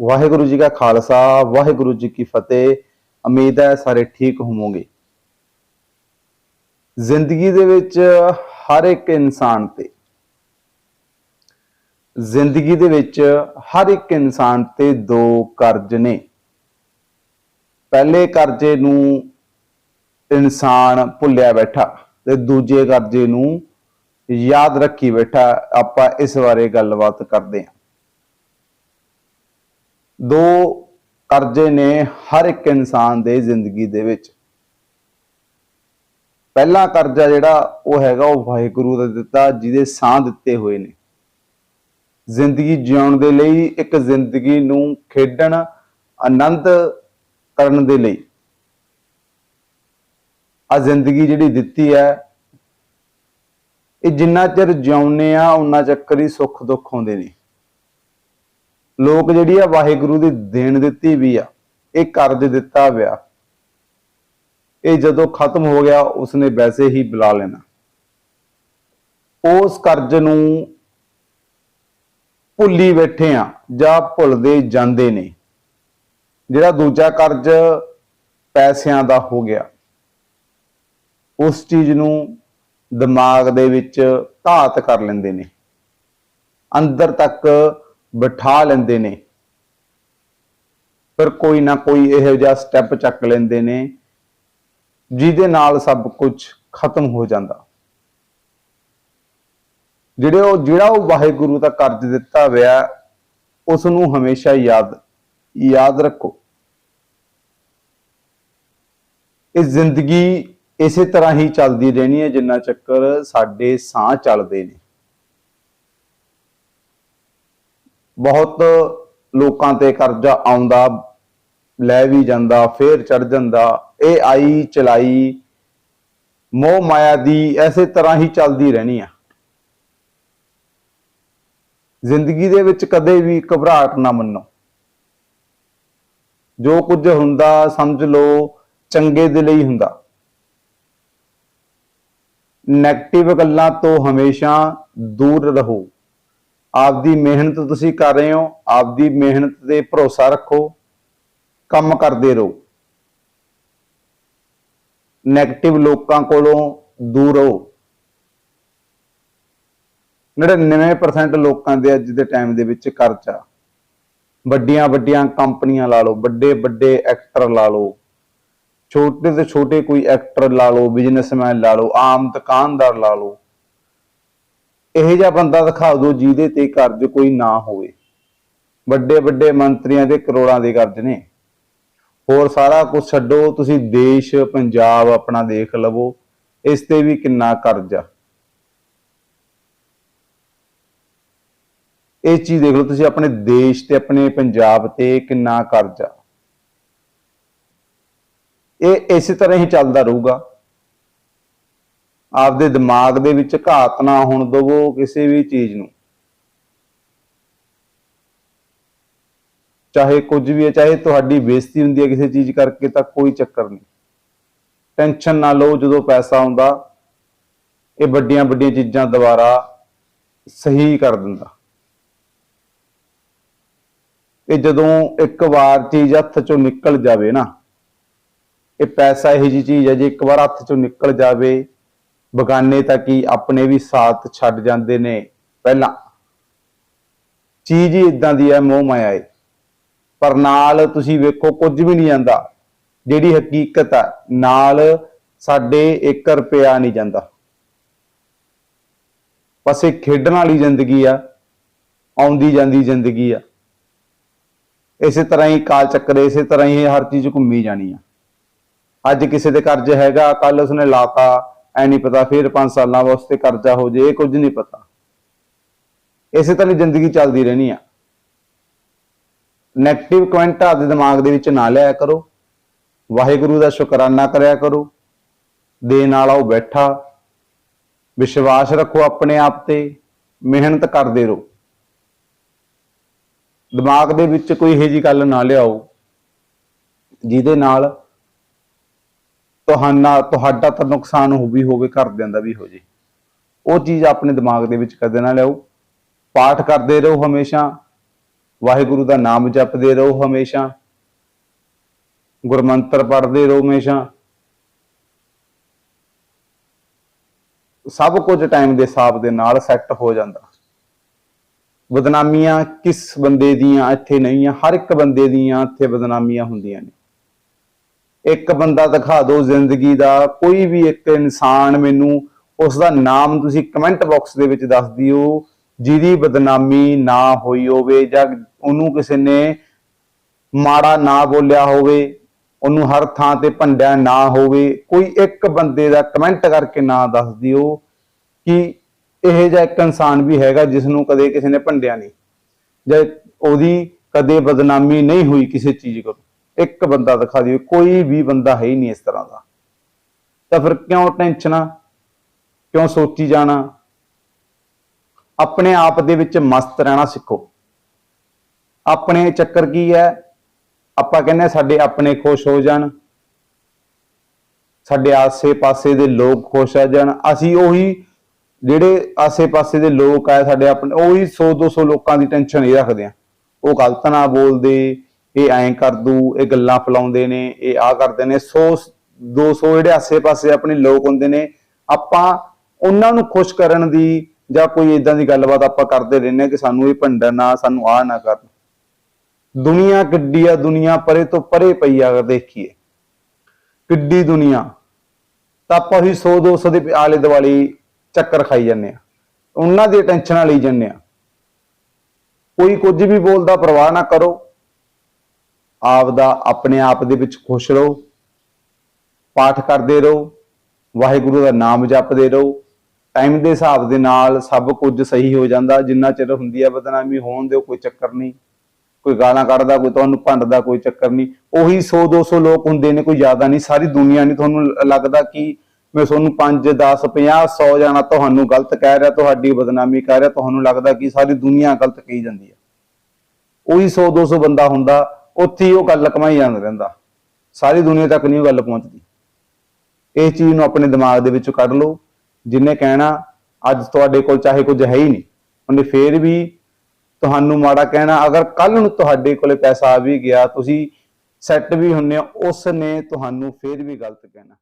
ਵਾਹਿਗੁਰੂ ਜੀ ਕਾ ਖਾਲਸਾ, ਵਾਹਿਗੁਰੂ ਜੀ ਕੀ ਫਤਿਹ। ਉਮੀਦ ਹੈ ਸਾਰੇ ਠੀਕ ਹੋਵੋਗੇ। ਜ਼ਿੰਦਗੀ ਦੇ ਵਿੱਚ ਹਰ ਇੱਕ ਇਨਸਾਨ ਤੇ, ਜ਼ਿੰਦਗੀ ਦੇ ਵਿੱਚ ਹਰ ਇੱਕ ਇਨਸਾਨ ਤੇ ਦੋ ਕਰਜ਼ ਨੇ। ਪਹਿਲੇ ਕਰਜ਼ੇ ਨੂੰ ਇਨਸਾਨ ਭੁੱਲਿਆ ਬੈਠਾ ਤੇ ਦੂਜੇ ਕਰਜ਼ੇ ਨੂੰ ਯਾਦ ਰੱਖੀ ਬੈਠਾ। ਆਪਾਂ ਇਸ ਬਾਰੇ ਗੱਲਬਾਤ ਕਰਦੇ ਹਾਂ। ਦੋ ਕਰਜ਼ੇ ਨੇ ਹਰ ਇੱਕ ਇਨਸਾਨ ਦੇ ਜ਼ਿੰਦਗੀ ਦੇ ਵਿੱਚ। ਪਹਿਲਾ ਕਰਜ਼ਾ ਜਿਹੜਾ ਉਹ ਹੈਗਾ ਉਹ ਵਾਹਿਗੁਰੂ ਦਾ ਦਿੱਤਾ, ਜਿਹਦੇ ਸਾਹ ਦਿੱਤੇ ਹੋਏ ਨੇ। ਜ਼ਿੰਦਗੀ ਜਿਉਣ ਦੇ ਲਈ, ਇੱਕ ਜ਼ਿੰਦਗੀ ਨੂੰ ਖੇਡਣ, ਆਨੰਦ ਕਰਨ ਦੇ ਲਈ। ਆ ਜ਼ਿੰਦਗੀ ਜਿਹੜੀ ਦਿੱਤੀ ਹੈ, ਇਹ ਜਿੰਨਾ ਚਿਰ ਜਿਉਂਦੇ ਆ ਉਹਨਾਂ ਚੱਕਰ ਹੀ ਸੁੱਖ ਦੁੱਖ ਆਉਂਦੇ ਨੇ। ਲੋਕ ਜਿਹੜੀ ਆ ਵਾਹਿਗੁਰੂ ਦੀ ਦੇਣ ਦਿੱਤੀ ਵੀ ਆ, ਇਹ ਕਰਜ਼ ਦਿੱਤਾ ਵਿਆ। ਇਹ ਜਦੋਂ ਖਤਮ ਹੋ ਗਿਆ, ਉਸਨੇ ਵੈਸੇ ਹੀ ਬੁਲਾ ਲੈਣਾ। ਉਸ ਕਰਜ਼ ਨੂੰ ਭੁੱਲੀ ਬੈਠੇ ਆ, ਜਾਂ ਭੁੱਲਦੇ ਜਾਂਦੇ ਨੇ। ਜਿਹੜਾ ਦੂਜਾ ਕਰਜ਼ ਪੈਸਿਆਂ ਦਾ ਹੋ ਗਿਆ, ਉਸ ਚੀਜ਼ ਨੂੰ ਦਿਮਾਗ ਦੇ ਵਿੱਚ ਧਾਤ ਕਰ ਲੈਂਦੇ ਨੇ। ਅੰਦਰ ਤੱਕ ਬਿਠਾ ਲੈਂਦੇ ਨੇ। ਪਰ ਕੋਈ ਨਾ ਕੋਈ ਇਹੋ ਜਿਹਾ ਸਟੈਪ ਚੱਕ ਲੈਂਦੇ ਨੇ, ਜਿਹਦੇ ਨਾਲ ਸਭ ਕੁਝ ਖਤਮ ਹੋ ਜਾਂਦਾ। ਜਿਹੜੇ ਉਹ, ਜਿਹੜਾ ਉਹ ਵਾਹਿਗੁਰੂ ਦਾ ਕਰਜ਼ ਦਿੱਤਾ ਹੋਇਆ ਉਸ ਨੂੰ ਹਮੇਸ਼ਾ ਯਾਦ ਯਾਦ ਰੱਖੋ। ਇਹ ਜ਼ਿੰਦਗੀ ਇਸੇ ਤਰ੍ਹਾਂ ਹੀ ਚੱਲਦੀ ਰਹਿਣੀ ਹੈ ਜਿੰਨਾ ਚੱਕਰ ਸਾਡੇ ਸਾਹ ਚੱਲਦੇ ਨੇ। ਬਹੁਤ ਲੋਕਾਂ ਤੇ ਕਰਜ਼ਾ ਆਉਂਦਾ, ਲੈ ਵੀ ਜਾਂਦਾ, ਫੇਰ ਚੜ ਜਾਂਦਾ ਇਹ ਆਈ ਚਲਾਈ, ਮੋਹ ਮਾਇਆ ਦੀ ਐਸੇ ਤਰ੍ਹਾਂ ਹੀ ਚੱਲਦੀ ਰਹਿਣੀ ਆ। ਜ਼ਿੰਦਗੀ ਦੇ ਵਿੱਚ ਕਦੇ ਵੀ ਘਬਰਾਹਟ ਨਾ ਮੰਨੋ। ਜੋ ਕੁਝ ਹੁੰਦਾ ਸਮਝ ਲਓ, ਚੰਗੇ ਦੇ ਲਈ ਹੁੰਦਾ। ਨੈਗੇਟਿਵ ਗੱਲਾਂ ਤੋਂ ਹਮੇਸ਼ਾ ਦੂਰ ਰਹੋ। ਆਪਦੀ ਮਿਹਨਤ ਤੁਸੀਂ ਕਰ ਰਹੇ ਹੋ, ਆਪਦੀ ਮਿਹਨਤ ਤੇ ਭਰੋਸਾ ਰੱਖੋ, ਕੰਮ ਕਰਦੇ ਰਹੋ। 네ਗੇਟਿਵ ਲੋਕਾਂ ਕੋਲੋਂ ਦੂਰ ਰਹੋ। 99% ਲੋਕਾਂ ਦੇ ਅੱਜ ਦੇ ਟਾਈਮ ਦੇ ਵਿੱਚ ਕਰਜ਼ਾ ਵੱਡੀਆਂ ਵੱਡੀਆਂ ਕੰਪਨੀਆਂ ਲਾ ਲਓ, ਵੱਡੇ ਵੱਡੇ ਐਕਟਰ ਲਾ ਲਓ। ਛੋਟੇ ਤੋਂ ਛੋਟੇ ਕੋਈ ਐਕਟਰ ਲਾ ਲਓ ਬਿਜ਼ਨਸਮੈਨ ਲਾ ਲਓ, ਆਮ ਦੁਕਾਨਦਾਰ ਲਾ ਲਓ। ਇਹੋ ਜਿਹਾ ਬੰਦਾ ਦਿਖਾ ਦਿਓ ਜਿਹਦੇ ਤੇ ਕਰਜ਼ ਕੋਈ ਨਾ ਹੋਵੇ। ਵੱਡੇ ਵੱਡੇ ਮੰਤਰੀਆਂ ਦੇ ਕਰੋੜਾਂ ਦੇ ਕਰਜ਼ ਨੇ। ਹੋਰ ਸਾਰਾ ਕੁਝ ਛੱਡੋ, ਤੁਸੀਂ ਦੇਸ਼, ਪੰਜਾਬ ਆਪਣਾ ਦੇਖ ਲਵੋ। ਇਸ ਤੇ ਵੀ ਕਿੰਨਾ ਕਰਜ਼ ਆ। ਇਹ ਚੀਜ਼ ਦੇਖ ਲਓ, ਤੁਸੀਂ ਆਪਣੇ ਦੇਸ਼ ਤੇ, ਆਪਣੇ ਪੰਜਾਬ ਤੇ ਕਿੰਨਾ ਕਰਜ਼ ਆ। ਇਹ ਇਸੇ ਤਰ੍ਹਾਂ ਹੀ ਚੱਲਦਾ ਰਹੂਗਾ। ਆਪਦੇ ਦਿਮਾਗ ਦੇ ਵਿੱਚ ਘਾਤ ਨਾ ਹੋਣ ਦਵੋ ਕਿਸੇ ਵੀ ਚੀਜ਼ ਨੂੰ। ਚਾਹੇ ਕੁਝ ਵੀ ਹੈ, ਚਾਹੇ ਤੁਹਾਡੀ ਬੇਇੱਜ਼ਤੀ ਹੁੰਦੀ ਹੈ ਕਿਸੇ ਚੀਜ਼ ਕਰਕੇ ਤਾਂ ਕੋਈ ਚੱਕਰ ਨਹੀਂ। ਟੈਨਸ਼ਨ ਨਾ ਲਓ ਜਦੋਂ ਪੈਸਾ ਆਉਂਦਾ, ਇਹ ਵੱਡੀਆਂ ਵੱਡੀਆਂ ਚੀਜ਼ਾਂ ਦੁਬਾਰਾ ਸਹੀ ਕਰ ਦਿੰਦਾ। ਇਹ ਜਦੋਂ ਇੱਕ ਵਾਰ ਚੀਜ਼ ਹੱਥ ਚੋਂ ਨਿਕਲ ਜਾਵੇ ਨਾ, ਇਹ ਪੈਸਾ ਇਹੋ ਜੀ ਚੀਜ਼ ਹੈ, ਜੇ ਇੱਕ ਵਾਰ ਹੱਥ ਚੋਂ ਨਿਕਲ ਜਾਵੇ ਬਗਾਨੇ ਤਾਂ ਕੀ ਆਪਣੇ ਵੀ ਸਾਥ ਛੱਡ ਜਾਂਦੇ ਨੇ? ਪਹਿਲਾਂ ਚੀਜ਼ ਹੀ ਇਦਾਂ ਦੀ ਹੈ, ਮੋਹ ਮਾਇਆ ਹੈ। ਪਰ ਨਾਲ ਤੁਸੀਂ ਵੇਖੋ, ਕੁਝ ਵੀ ਨਹੀਂ ਜਾਂਦਾ। ਜਿਹੜੀ ਹਕੀਕਤ ਹੈ, ਨਾਲ ਸਾਡੇ 1 ਰੁਪਿਆ ਨਹੀਂ ਜਾਂਦਾ। ਬਸ ਇਹ ਖੇਡਣ ਵਾਲੀ ਜ਼ਿੰਦਗੀ ਆ, ਆਉਂਦੀ ਜਾਂਦੀ ਜ਼ਿੰਦਗੀ ਆ। ਇਸੇ ਤਰ੍ਹਾਂ ਹੀ ਕਾਲ ਚੱਕਰ, ਇਸੇ ਤਰ੍ਹਾਂ ਹੀ ਇਹ ਹਰ ਚੀਜ਼ ਘੁੰਮੀ ਜਾਣੀ ਆ। ਅੱਜ ਕਿਸੇ ਦੇ ਕਰਜ਼ ਹੈਗਾ ਕੱਲ ਉਸਨੇ ਲਾਤਾ ਐ ਨਹੀਂ ਪਤਾ ਫਿਰ 5 ਸਾਲਾਂ ਵਾਸਤੇ ਕਰਜ਼ਾ ਹੋ ਜੇ, ਇਹ ਕੁਝ ਨਹੀਂ ਪਤਾ। ਇਸੇ ਤਰ੍ਹਾਂ ਹੀ ਜ਼ਿੰਦਗੀ ਚੱਲਦੀ ਰਹਿਣੀ ਆ। 네ਗੇਟਿਵ ਕਮੈਂਟ ਆਪਦੇ ਦਿਮਾਗ ਦੇ ਵਿੱਚ ਨਾ ਲਿਆ ਕਰੋ। ਵਾਹਿਗੁਰੂ ਦਾ ਸ਼ੁਕਰਾਨਾ ਕਰਿਆ ਕਰੋ। ਦੇਣ ਵਾਲਾ ਉਹ ਬੈਠਾ। ਵਿਸ਼ਵਾਸ ਰੱਖੋ ਆਪਣੇ ਆਪ ਤੇ। ਮਿਹਨਤ ਕਰਦੇ ਰਹੋ। ਦਿਮਾਗ ਦੇ ਵਿੱਚ ਕੋਈ ਇਹੋ ਜੀ ਗੱਲ ਨਾ ਲਿਆਓ। ਜਿਹਦੇ ਨਾਲ ਤੁਹਾਨਾ, ਤੁਹਾਡਾ ਤਾਂ ਨੁਕਸਾਨ ਹੋ ਵੀ ਹੋਵੇ, ਘਰਦਿਆਂ ਦਾ ਵੀ ਹੋ ਜੇ। ਉਹ ਚੀਜ਼ ਆਪਣੇ ਦਿਮਾਗ ਦੇ ਵਿੱਚ ਕਦੇ ਨਾ ਲਿਆਓ। ਪਾਠ ਕਰਦੇ ਰਹੋ ਹਮੇਸ਼ਾ। ਵਾਹਿਗੁਰੂ ਦਾ ਨਾਮ ਜਪਦੇ ਰਹੋ ਹਮੇਸ਼ਾ। ਗੁਰਮੰਤਰ ਪੜ੍ਹਦੇ ਰਹੋ ਹਮੇਸ਼ਾ। ਸਭ ਕੁਝ ਟਾਈਮ ਦੇ ਹਿਸਾਬ ਦੇ ਨਾਲ ਸੈੱਟ ਹੋ ਜਾਂਦਾ। ਬਦਨਾਮੀਆਂ ਕਿਸ ਬੰਦੇ ਦੀਆਂ, ਇੱਥੇ ਨਹੀਂ ਆ। ਹਰ ਇੱਕ ਬੰਦੇ ਦੀਆਂ ਇੱਥੇ ਬਦਨਾਮੀਆਂ ਹੁੰਦੀਆਂ ਨੇ। ਇੱਕ ਬੰਦਾ ਦਿਖਾ ਦਿਓ ਜ਼ਿੰਦਗੀ ਦਾ, ਕੋਈ ਵੀ ਇੱਕ ਇਨਸਾਨ ਮੈਨੂੰ ਉਸ ਦਾ ਨਾਮ ਤੁਸੀਂ ਕਮੈਂਟ ਬਾਕਸ ਦੇ ਵਿੱਚ ਦੱਸ ਦਿਓ, ਜਿਹਦੀ ਬਦਨਾਮੀ ਨਾ ਹੋਈ ਹੋਵੇ ਜਾਂ ਉਹਨੂੰ ਕਿਸੇ ਨੇ ਮਾੜਾ ਨਾ ਬੋਲਿਆ ਹੋਵੇ, ਉਹਨੂੰ ਹਰ ਥਾਂ ਤੇ ਭੰਡਿਆ ਨਾ ਹੋਵੇ, ਕੋਈ ਇੱਕ ਬੰਦੇ ਦਾ ਕਮੈਂਟ ਕਰਕੇ ਨਾ ਦੱਸ ਦਿਓ ਕਿ ਇਹ ਜਿਹਾ ਇੱਕ ਇਨਸਾਨ ਵੀ ਹੈਗਾ ਜਿਸ ਨੂੰ ਕਦੇ ਕਿਸੇ ਨੇ ਭੰਡਿਆ ਨਹੀਂ, ਜਾਂ ਉਹਦੀ ਕਦੇ ਬਦਨਾਮੀ ਨਹੀਂ ਹੋਈ ਕਿਸੇ ਚੀਜ਼ ਕੋਲ। ਇੱਕ ਬੰਦਾ ਦਿਖਾ ਦਿਓ, ਕੋਈ ਵੀ ਬੰਦਾ ਹੈ ਹੀ ਨਹੀਂ ਇਸ ਤਰ੍ਹਾਂ ਦਾ। ਤਾਂ ਫਿਰ ਕਿਉਂ ਟੈਨਸ਼ਨਾਂ? ਕਿਉਂ ਸੋਚੀ ਜਾਣਾ? ਆਪਣੇ ਆਪ ਦੇ ਵਿੱਚ ਮਸਤ ਰਹਿਣਾ ਸਿੱਖੋ। ਆਪਣੇ ਚੱਕਰ ਕੀ ਹੈ? ਆਪਾਂ ਕਹਿੰਦੇ ਸਾਡੇ ਆਪਣੇ ਖੁਸ਼ ਹੋ ਜਾਣ। ਸਾਡੇ ਆਸੇ-ਪਾਸੇ ਦੇ ਲੋਕ ਖੁਸ਼ ਆ ਜਾਣ। ਅਸੀਂ ਉਹੀ ਜਿਹੜੇ ਆਸੇ-ਪਾਸੇ ਦੇ ਲੋਕ ਆ ਸਾਡੇ ਆਪਣੇ, ਉਹੀ 100-200 ਲੋਕਾਂ ਦੀ ਟੈਨਸ਼ਨ ਹੀ ਰੱਖਦੇ ਆ ਉਹ ਗਲਤ ਨਾ ਬੋਲਦੇ ਇਹ ਐਂ ਕਰ ਦੂ, ਇਹ ਗੱਲਾਂ ਫਲਾਉਂਦੇ ਨੇ, ਇਹ ਆ ਕਰਦੇ ਨੇ 100 200 ਜਿਹੜੇ ਆਸੇ-ਪਾਸੇ ਆਪਣੇ ਲੋਕ ਹੁੰਦੇ ਨੇ, ਆਪਾਂ ਉਹਨਾਂ ਨੂੰ ਖੁਸ਼ ਕਰਨ ਦੀ ਜਾਂ ਕੋਈ ਇਦਾਂ ਦੀ ਗੱਲਬਾਤ ਆਪਾਂ ਕਰਦੇ ਰਹਿੰਦੇ ਹਾਂ ਕਿ ਸਾਨੂੰ ਇਹ ਭੰਡਣ ਨਾ, ਸਾਨੂੰ ਆ ਨਾ ਕਰਨ। ਦੁਨੀਆ ਕਿੱਡੀ ਆ, ਦੁਨੀਆ ਪਰੇ ਤੋਂ ਪਰੇ ਪਈ ਆ, ਅਗਰ ਦੇਖੀਏ। ਕਿੱਡੀ ਦੁਨੀਆ। ਤਾਂ ਆਪਾਂ ਹੀ 100 200 ਦੇ ਆਲੇ ਦੁਆਲੇ ਚੱਕਰ ਖਾਈ ਜਾਂਦੇ ਆ ਉਹਨਾਂ ਦੀ ਟੈਨਸ਼ਨਾਂ ਲਈ ਜਾਂਦੇ ਆ ਕੋਈ ਕੁਝ ਵੀ ਬੋਲਦਾ, ਪਰਵਾਹ ਨਾ ਕਰੋ। ਆਪ ਦਾ ਆਪਣੇ ਆਪ ਦੇ ਵਿੱਚ ਖੁਸ਼ ਰਹੋ, ਪਾਠ ਕਰਦੇ ਰਹੋ, ਵਾਹਿਗੁਰੂ ਦਾ ਨਾਮ ਜਪਦੇ ਰਹੋ ਟਾਈਮ ਦੇ ਹਿਸਾਬ ਦੇ ਨਾਲ ਸਭ ਕੁਝ ਸਹੀ ਹੋ ਜਾਂਦਾ, ਜਿੰਨਾ ਚਿਰ ਹੁੰਦੀ ਹੈ ਬਦਨਾਮੀ, ਹੋਣ ਦਿਓ ਕੋਈ ਚੱਕਰ ਨਹੀਂ, ਕੋਈ ਗਾਲਾਂ ਕੱਢਦਾ, ਕੋਈ ਤੁਹਾਨੂੰ ਭੰਡਦਾ ਕੋਈ ਚੱਕਰ ਨਹੀਂ, ਉਹੀ 100 200 ਲੋਕ ਹੁੰਦੇ ਨੇ, ਕੋਈ ਜ਼ਿਆਦਾ ਨਹੀਂ, ਸਾਰੀ ਦੁਨੀਆ ਨਹੀਂ ਤੁਹਾਨੂੰ ਲੱਗਦਾ ਕਿ ਮੈਂ ਤੁਹਾਨੂੰ 5 10 50 100 ਜਾਣਾ ਤੁਹਾਨੂੰ ਗਲਤ ਕਹਿ ਰਿਹਾ, ਤੁਹਾਡੀ ਬਦਨਾਮੀ ਕਰ ਰਿਹਾ, ਤੁਹਾਨੂੰ ਲੱਗਦਾ ਕਿ ਸਾਰੀ ਦੁਨੀਆ ਗਲਤ ਕਹੀ ਜਾਂਦੀ ਹੈ ਉਹੀ 100 200 ਬੰਦਾ ਹੁੰਦਾ ਉੱਥੇ ਹੀ ਉਹ ਗੱਲ ਕਮਾਈ ਜਾਂਦਾ ਰਹਿੰਦਾ। ਸਾਰੀ ਦੁਨੀਆ ਤੱਕ ਨਹੀਂ ਉਹ ਗੱਲ ਪਹੁੰਚਦੀ। ਇਸ ਚੀਜ਼ ਨੂੰ ਆਪਣੇ ਦਿਮਾਗ ਦੇ ਵਿੱਚੋਂ ਕੱਢ ਲਓ। ਜਿੰਨੇ ਕਹਿਣਾ ਅੱਜ ਤੁਹਾਡੇ ਕੋਲ ਚਾਹੇ ਕੁਝ ਹੈ ਹੀ ਨਹੀਂ। ਉਹਨੇ ਫੇਰ ਵੀ ਤੁਹਾਨੂੰ ਮਾੜਾ ਕਹਿਣਾ, ਅਗਰ ਕੱਲ ਨੂੰ ਤੁਹਾਡੇ ਕੋਲੇ ਪੈਸਾ ਆ ਵੀ ਗਿਆ, ਤੁਸੀਂ ਸੈੱਟ ਵੀ ਹੁੰਨੇ ਹੋ ਉਸ ਨੇ ਤੁਹਾਨੂੰ ਫੇਰ ਵੀ ਗਲਤ ਕਹਿਣਾ।